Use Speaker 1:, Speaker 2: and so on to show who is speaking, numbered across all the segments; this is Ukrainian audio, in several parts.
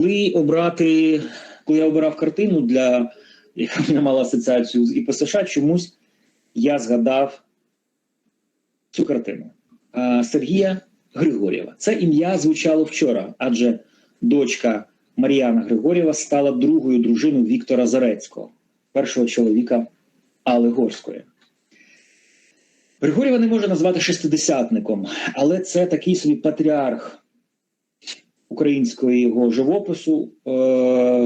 Speaker 1: Коли обрати, коли я обирав картину для яка мене мала асоціацію з ІПСШ, чомусь я згадав цю картину Сергія Григорєва. Це ім'я звучало вчора, адже дочка Мар'яна Григорєва стала другою дружиною Віктора Зарецького, першого чоловіка Алли Горської. Григорєва не можна назвати шестидесятником, але це такий собі патріарх українського його живопису, е,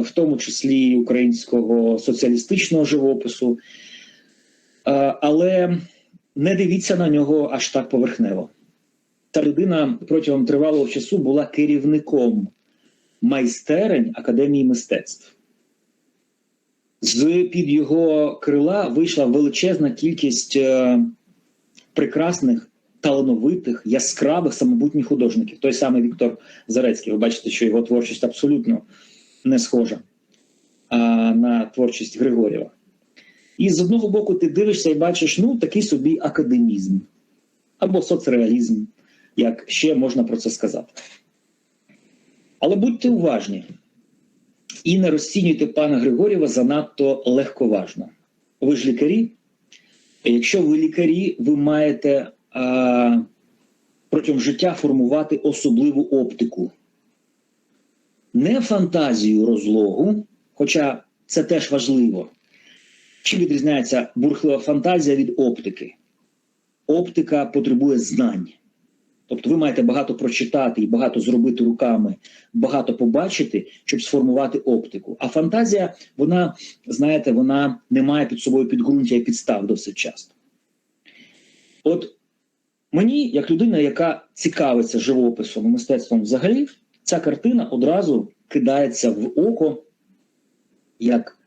Speaker 1: в тому числі українського соціалістичного живопису. Е, але не дивіться на нього аж так поверхнево. Та людина протягом тривалого часу була керівником майстерень Академії мистецтв. З під його крила вийшла величезна кількість е, прекрасних, талановитих, яскравих самобутніх художників. Той самий Віктор Зарецький. Ви бачите, що його творчість абсолютно не схожа а, на творчість Григорєва. І з одного боку, ти дивишся і бачиш ну, такий собі академізм або соцреалізм, як ще можна про це сказати. Але будьте уважні і не розцінюйте пана Григорєва занадто легковажно. Ви ж лікарі. Якщо ви лікарі, ви маєте а, протягом життя формувати особливу оптику. Не фантазію розлогу, хоча це теж важливо. Чим відрізняється бурхлива фантазія від оптики? Оптика потребує знань. Тобто ви маєте багато прочитати і багато зробити руками, багато побачити, щоб сформувати оптику. А фантазія, вона, знаєте, вона не має під собою підґрунтя і підстав досить часто. От мені, як людина, яка цікавиться живописом і мистецтвом взагалі, ця картина одразу кидається в око як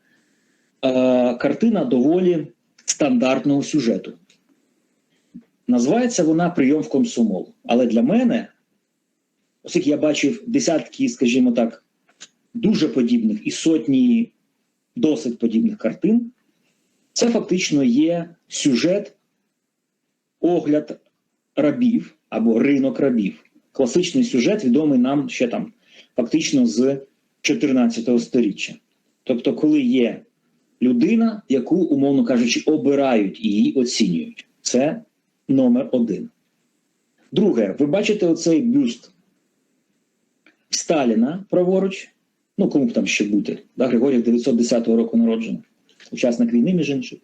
Speaker 1: е, картина доволі стандартного сюжету. Називається вона Прийом в комсомол. Але для мене, оскільки я бачив десятки, скажімо так, дуже подібних і сотні досить подібних картин, це фактично є сюжет, огляд рабів або ринок рабів. Класичний сюжет, відомий нам ще там фактично з 14 століття. Тобто, коли є людина, яку, умовно кажучи, обирають і її оцінюють. Це номер один. Друге, ви бачите оцей бюст Сталіна праворуч. Ну, кому б там ще бути? Да? Григорій 910 року народжений, учасник війни, між іншим.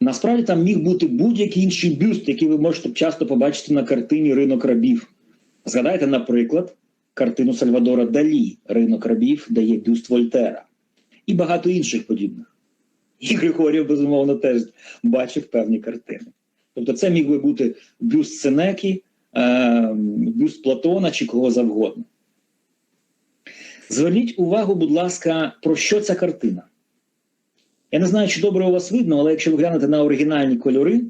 Speaker 1: Насправді там міг бути будь-який інший бюст, який ви можете часто побачити на картині Ринок рабів. Згадайте, наприклад, картину Сальвадора Далі Ринок рабів, де є бюст Вольтера і багато інших подібних. І Григорів, безумовно, теж бачив певні картини. Тобто, це міг би бути бюст Сенекі, е, бюст Платона чи кого завгодно. Зверніть увагу, будь ласка, про що ця картина. Я не знаю, чи добре у вас видно, але якщо ви глянете на оригінальні кольори,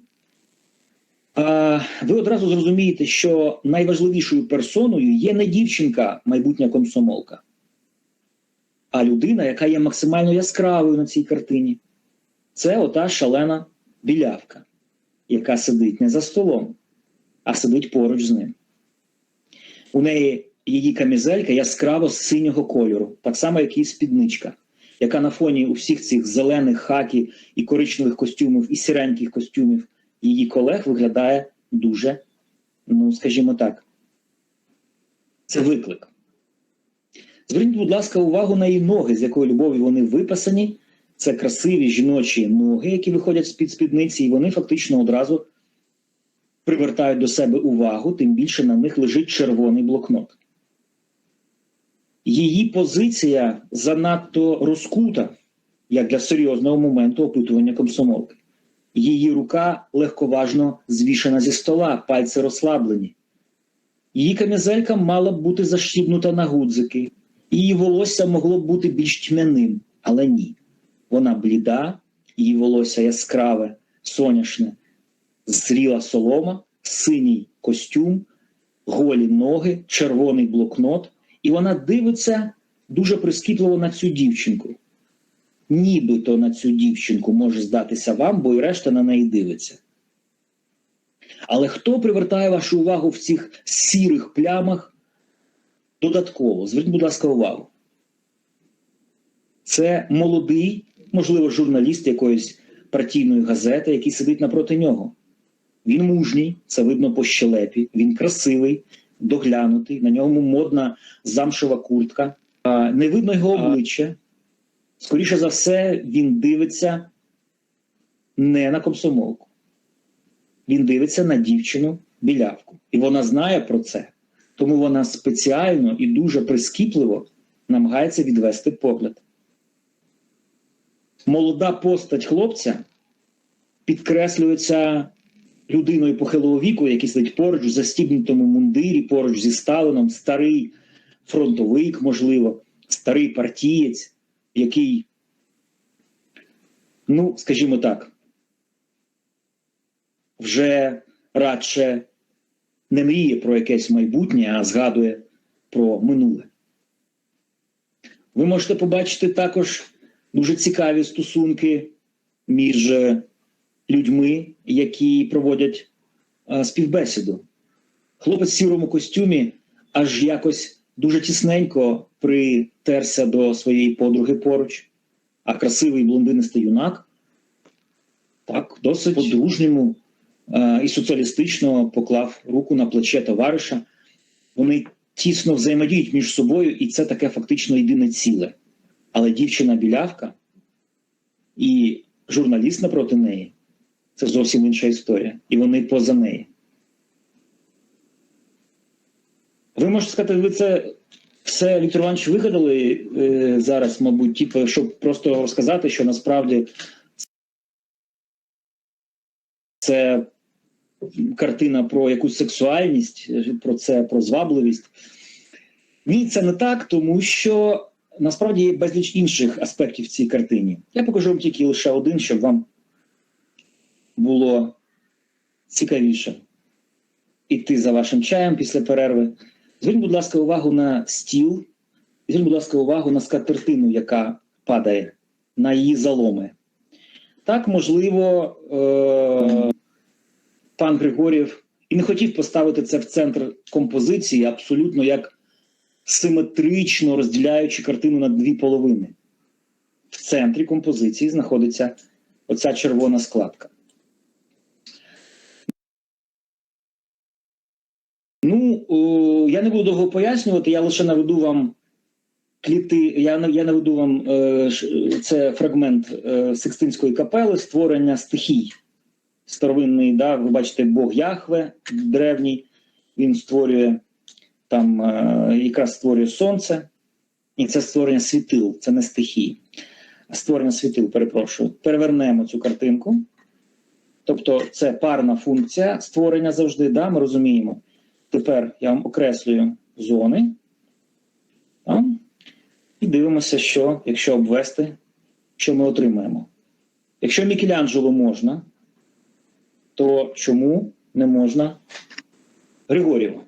Speaker 1: ви одразу зрозумієте, що найважливішою персоною є не дівчинка, майбутня комсомолка, а людина, яка є максимально яскравою на цій картині. Це ота шалена білявка, яка сидить не за столом, а сидить поруч з ним. У неї її камізелька яскраво синього кольору, так само, як і спідничка, яка на фоні усіх цих зелених хакі і коричневих костюмів, і сіреньких костюмів її колег виглядає дуже, ну, скажімо так, це виклик. Зверніть, будь ласка, увагу на її ноги, з якої любові вони виписані. Це красиві жіночі ноги, які виходять з-під спідниці, і вони фактично одразу привертають до себе увагу, тим більше на них лежить червоний блокнот. Її позиція занадто розкута, як для серйозного моменту опитування комсомолки. Її рука легковажно звішена зі стола, пальці розслаблені. Її камізелька мала б бути защібнута на гудзики, її волосся могло б бути більш тьмяним, але ні. Вона бліда, її волосся яскраве, соняшне, зріла солома, синій костюм, голі ноги, червоний блокнот, і вона дивиться дуже прискіпливо на цю дівчинку. Нібито на цю дівчинку може здатися вам, бо і решта на неї дивиться. Але хто привертає вашу увагу в цих сірих плямах Додатково, зверніть, будь ласка, увагу. Це молодий, можливо, журналіст якоїсь партійної газети, який сидить напроти нього. Він мужній, це видно по щелепі, він красивий, доглянутий, на ньому модна замшева куртка. Не видно його обличчя. Скоріше за все, він дивиться не на комсомолку. Він дивиться на дівчину білявку. І вона знає про це. Тому вона спеціально і дуже прискіпливо намагається відвести погляд. Молода постать хлопця підкреслюється людиною похилого віку, який сидить поруч в застібнутому мундирі, поруч зі Сталином, старий фронтовик, можливо, старий партієць, який, ну, скажімо так, вже радше не мріє про якесь майбутнє, а згадує про минуле. Ви можете побачити також дуже цікаві стосунки між людьми, які проводять а, співбесіду. Хлопець в сірому костюмі аж якось дуже тісненько притерся до своєї подруги поруч, а красивий блондинистий юнак так досить по-дружньому е, і соціалістично поклав руку на плече товариша. Вони тісно взаємодіють між собою, і це таке фактично єдине ціле. Але дівчина білявка і журналіст напроти неї це зовсім інша історія. І вони поза неї. Ви можете сказати, ви це все Віктор Іванович вигадали е, зараз, мабуть, типу, щоб просто розказати, що насправді це картина про якусь сексуальність, про це про звабливість. Ні, це не так, тому що насправді є безліч інших аспектів в цій картині. Я покажу вам тільки лише один, щоб вам було цікавіше іти за вашим чаєм після перерви. Зверніть, будь ласка, увагу на стіл, зверніть, будь ласка, увагу на скатертину, яка падає, на її заломи. Так, можливо, е- пан Григорів і не хотів поставити це в центр композиції, абсолютно як симетрично розділяючи картину на дві половини. В центрі композиції знаходиться оця червона складка. Ну, я не буду довго пояснювати, я лише наведу вам кліти. Я, я наведу вам е, це фрагмент е, Секстинської капели, створення стихій. Старовинний, да, ви бачите, Бог Яхве древній, він створює там е, якраз створює сонце, і це створення світил, це не стихії. Створення світил, перепрошую. Перевернемо цю картинку. Тобто це парна функція створення завжди, да, ми розуміємо. Тепер я вам окреслюю зони. Так? І дивимося, що, якщо обвести, що ми отримаємо. Якщо Мікеланджело можна, то чому не можна Григорєву?